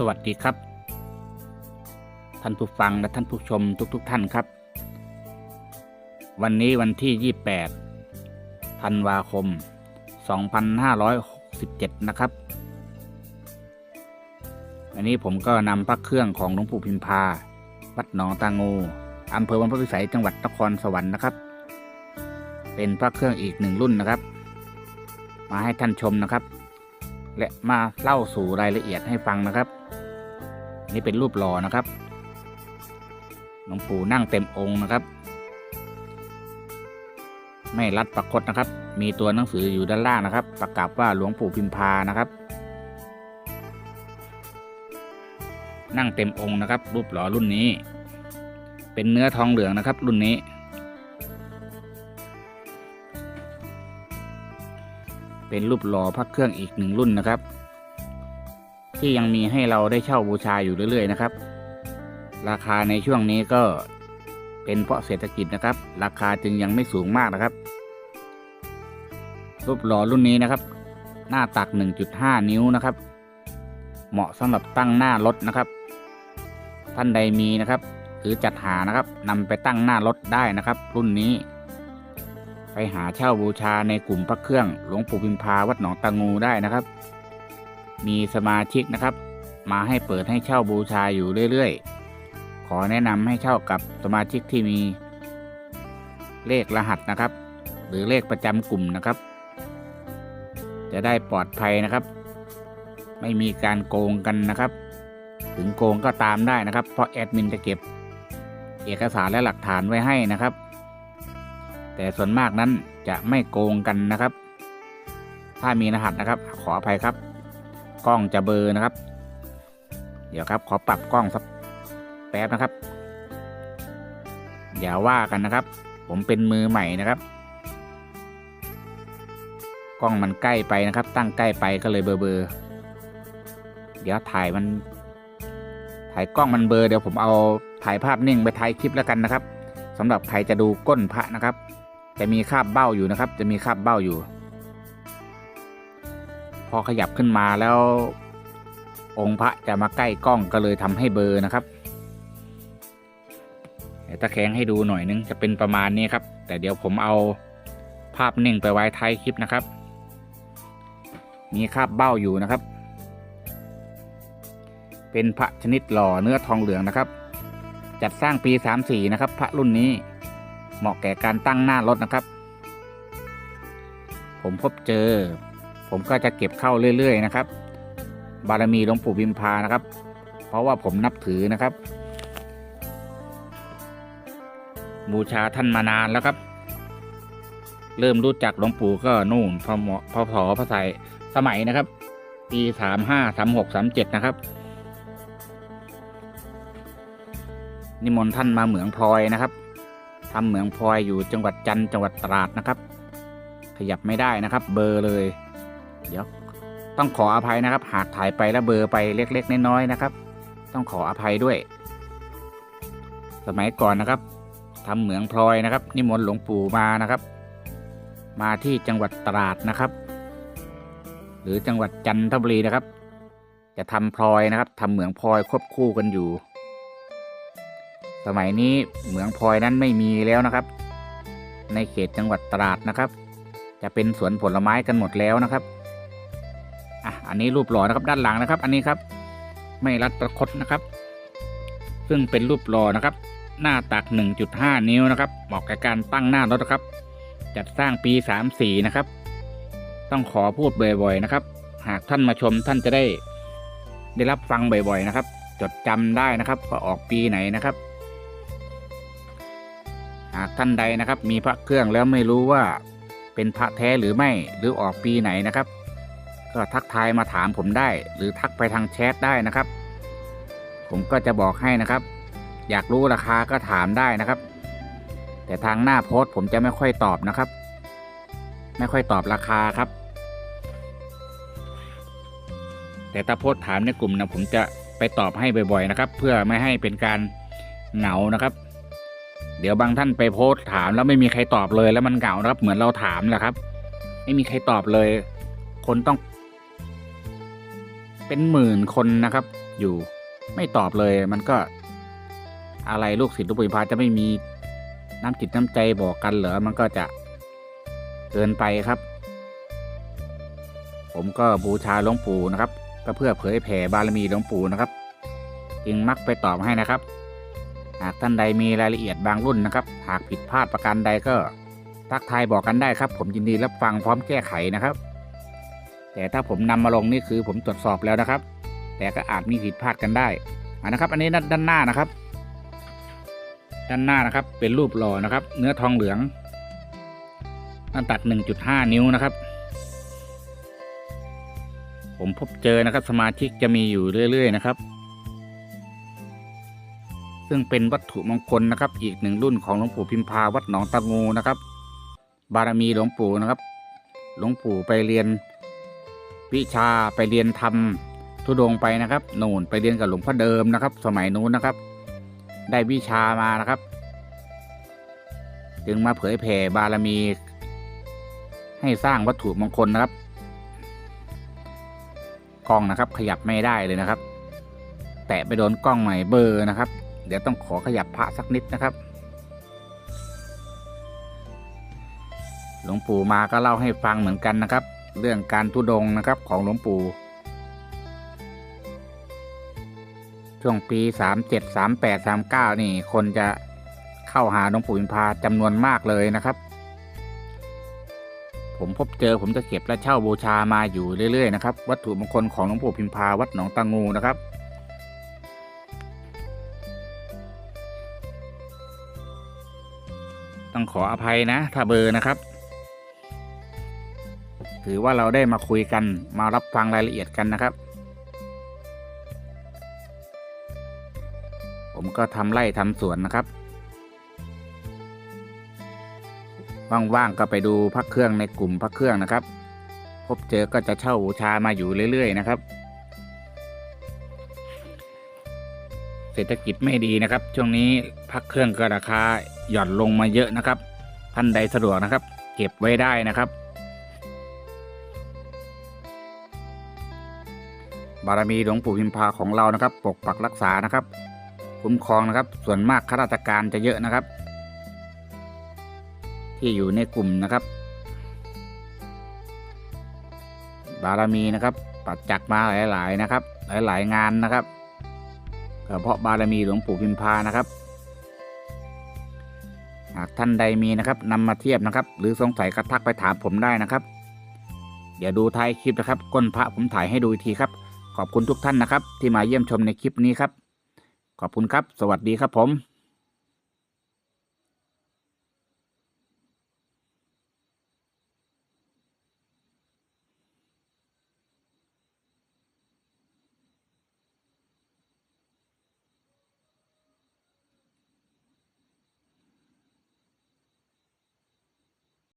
สวัสดีครับ ท่านผู้ฟังและท่านผู้ชมทุกๆทท่านครับ วันนี้วันที่ 28 ธันวาคม 2567 นะครับอันนี้ผมก็นำพระเครื่องของหลวงปู่พิมพา วัดหนองตางูอำเภอบรรพตวิสัยจังหวัดนครสวรรค์นะครับ เป็นพระเครื่องอีกหนึ่งรุ่นนะครับ มาให้ท่านชมนะครับ และมาเล่าสู่รายละเอียดให้ฟังนะครับ นี่เป็นรูปหล่อนะครับหลวงปู่นั่งเต็มองค์นะครับ ไม่รัดประคตนะครับ มีตัวหนังสืออยู่ด้านล่างนะครับ ประกาศว่าหลวงปู่พิมพานะครับ นั่งเต็มองค์นะครับ รูปหล่อรุ่นนี้ เป็นเนื้อทองเหลืองนะครับ รุ่นนี้ เป็นรูปหล่อพระเครื่องอีกหนึ่งรุ่นนะครับ ที่ยังมีให้เราได้เช่าบูชาอยู่เรื่อย ๆ นะครับ ราคาในช่วงนี้ก็เป็นเพราะเศรษฐกิจนะครับ ราคาจึงยังไม่สูงมากนะครับ รูปหล่อรุ่นนี้นะครับ หน้าตัก 1.5 นิ้วนะครับ เหมาะสำหรับตั้งหน้ารถนะครับ ท่านใดมีนะครับ หรือจัดหานะครับนำไปตั้งหน้ารถได้นะครับ รุ่นนี้ ไปหาเช่าบูชาในกลุ่มพระเครื่องหลวงปู่พิมพาวัดหนองตางูได้นะครับ มีสมาชิกนะครับ มาให้เปิดให้เช่าบูชาอยู่เรื่อยๆ ขอแนะนำให้เช่ากับสมาชิกที่มี เลขรหัสนะครับ หรือเลขประจำกลุ่มนะครับ จะได้ปลอดภัยนะครับ ไม่มีการโกงกันนะครับ ถึงโกงก็ตามได้นะครับ เพราะแอดมินจะเก็บ เอกสารและหลักฐานไว้ให้นะครับ แต่ส่วนมากนั้นจะไม่โกงกันนะครับ ถ้ามีรหัสนะครับ ขออภัยครับ กล้องจะเบลอนะครับ เดี๋ยวครับ ขอปรับกล้องสักแป๊บนะครับ อย่าว่ากันนะครับ ผมเป็นมือใหม่นะครับ กล้องมันใกล้ไปนะครับ ตั้งใกล้ไปก็เลยเบลอเบลอเดี๋ยวถ่ายมัน ถ่ายกล้องมันเบลอเดี๋ยวผมเอาถ่ายภาพนิ่งไปถ่ายคลิปแล้วกันนะครับสำหรับใครจะดูก้นพระนะครับ จะมีคราบเบ้าอยู่นะครับ จะมีคราบเบ้าอยู่ พอขยับขึ้นมาแล้ว องค์พระจะมาใกล้กล้องก็เลยทำให้เบอร์นะครับเดี๋ยวตะแคงให้ดูหน่อยนึงจะเป็นประมาณนี้ครับ แต่เดี๋ยวผมเอาภาพนิ่งไปไว้ท้ายคลิปนะครับ มีคราบเบ้าอยู่นะครับ เป็นพระชนิดหล่อเนื้อทองเหลืองนะครับ จัดสร้างปี 34 นะครับ พระรุ่นนี้ เหมาะแก่การตั้งหน้ารถนะครับ ผมพบเจอ ผมก็จะเก็บเข้าเรื่อย ๆ นะครับ บารมีหลวงปู่พิมพานะครับ เพราะว่าผมนับถือนะครับ บูชาท่านมานานแล้วครับ เริ่มรู้จักหลวงปู่ก็นู่นพอหมอพอพอพระใสสมัยนะครับ ปีสามห้าสามหกสามเจ็ดนะครับนิมนต์ท่านมาเหมืองพลอยนะครับ ทำเหมืองพลอยอยู่จังหวัดจันทร์จังหวัดตราดนะครับ ขยับไม่ได้นะครับ เบอร์เลย เดี๋ยวต้องขออภัยนะครับ หากถ่ายไปแล้วเบอร์ไปเล็ก ๆ น้อยๆนะครับ ต้องขออภัยด้วย สมัยก่อนนะครับทำเหมืองพลอยนะครับ นิมนต์หลวงปู่มานะครับ มาที่จังหวัดตราดนะครับ หรือจังหวัดจันทบุรีนะครับ จะทำพลอยนะครับทำเหมืองพลอยควบคู่กันอยู่ สมัยนี้เหมืองพลอยนั้นไม่มีแล้วนะครับ ในเขตจังหวัดตราดนะครับ จะเป็นสวนผลไม้กันหมดแล้วนะครับอะอันนี้รูปหล่อนะครับด้านหลังนะครับ อันนี้ครับ ไม่รัดประคตนะครับ ซึ่งเป็นรูปหล่อนะครับ หน้าตัก 1.5 นิ้วนะครับเหมาะกับการตั้งหน้ารถนะครับ จัดสร้างปี 34 นะครับ ต้องขอพูดบ่อยๆนะครับ หากท่านมาชมท่านจะได้ ได้รับฟังบ่อยๆนะครับ จดจำได้นะครับว่าออกปีไหนนะครับ หากท่านใดนะครับ มีพระเครื่องแล้วไม่รู้ว่าเป็นพระแท้หรือไม่หรือออกปีไหนนะครับ ก็ทักทายมาถามผมได้ หรือทักไปทางแชทได้นะครับ ผมก็จะบอกให้นะครับ อยากรู้ราคาก็ถามได้นะครับ แต่ทางหน้าโพสต์ผมจะไม่ค่อยตอบนะครับ ไม่ค่อยตอบราคาครับ แต่ถ้าโพสต์ถามในกลุ่มนะผมจะไปตอบให้บ่อย ๆ นะครับ เพื่อไม่ให้เป็นการเหงานะครับ เดี๋ยวบางท่านไปโพสถามแล้วไม่มีใครตอบเลย แล้วมันเหงานะครับ เหมือนเราถามแหละครับ ไม่มีใครตอบเลย คนต้อง เป็นหมื่นคนนะครับ อยู่ไม่ตอบเลยมันก็ อะไรลูกศิษย์ลูกปุยพาจะไม่มีน้ำจิตน้ำใจบอกกันเหรอมันก็จะเกินไปครับ ผมก็บูชาหลวงปู่นะครับ ก็เพื่อเผยแผ่บารมีหลวงปู่นะครับ จึงมักไปตอบให้นะครับ หากท่านใดมีรายละเอียดบางรุ่นนะครับ หากผิดพลาดประการใดก็ ทักทายบอกกันได้ครับ ผมยินดีรับฟังพร้อมแก้ไขนะครับ แต่ถ้าผมนำมาลงนี่คือผมตรวจสอบแล้วนะครับ แต่ก็อาจมีผิดพลาดกันได้อ่านะครับ อันนี้ด้านด้านหน้านะครับ ด้านหน้านะครับ เป็นรูปหล่อนะครับ เนื้อทองเหลืองน้ำตัก 1.5 นิ้วนะครับ ผมพบเจอนะครับ สมาชิกจะมีอยู่เรื่อย ๆ นะครับ ซึ่งเป็นวัตถุมงคลนะครับ อีกหนึ่งรุ่นของหลวงปู่พิมพาวัดหนองตะงูนะครับ บารมีหลวงปู่นะครับ หลวงปู่ไปเรียนวิชาไปเรียนทำทุดงไปนะครับโน่นไปเรียนกับหลวงพ่อเดิมนะครับ สมัยนู้นนะครับ ได้วิชามานะครับ จึงมาเผยแผ่บารมี ให้สร้างวัตถุมงคลนะครับกล้องนะครับขยับไม่ได้เลยนะครับ แตะไปโดนกล้องใหม่เบอร์นะครับ เดี๋ยวต้องขอขยับพระสักนิดนะครับ หลวงปู่มาก็เล่าให้ฟังเหมือนกันนะครับ เรื่องการทุดงนะครับของหลวงปู่ ช่วงปีสามเจ็ดสามแปดสามเก้านี่คนจะเข้าหาหลวงปู่อินพาจำนวนมากเลยนะครับ ผมพบเจอผมจะเก็บและเช่าบูชามาอยู่เรื่อยๆนะครับ วัตถุมงคลของหลวงปู่พิมพาวัดหนองตางูนะครับ ต้องขออภัยนะถ้าเบอร์นะครับ ถือว่าเราได้มาคุยกันมารับฟังรายละเอียดกันนะครับ ผมก็ทำไร่ทำสวนนะครับว่างๆก็ไปดูพักเครื่องในกลุ่มพักเครื่องนะครับ พบเจอก็จะเช่าบูชามาอยู่เรื่อย ๆ นะครับ เศรษฐกิจไม่ดีนะครับ ช่วงนี้พักเครื่องก็ราคา หย่อนลงมาเยอะนะครับท่านใดสะดวกนะครับ เก็บไว้ได้นะครับ บารมีหลวงปู่พิมพาของเรานะครับ ปกปักรักษานะครับคุ้มครองนะครับ ส่วนมากข้าราชการจะเยอะนะครับ ที่อยู่ในกลุ่มนะครับ บารมีนะครับ ปัจจักมาหลาย ๆ นะครับ หลาย ๆ งานนะครับก็เพราะบารมีหลวงปู่พิมพานะครับากท่านใดมีนะครับนำมาเทียบนะครับ หรือสงสัยก็ทักไปถามผมได้นะครับ เดี๋ยวดูท้ายคลิปนะครับ ก้นพระผมถ่ายให้ดูอีกทีครับ ขอบคุณทุกท่านนะครับ ที่มาเยี่ยมชมในคลิปนี้ครับ ขอบคุณครับ สวัสดีครับผม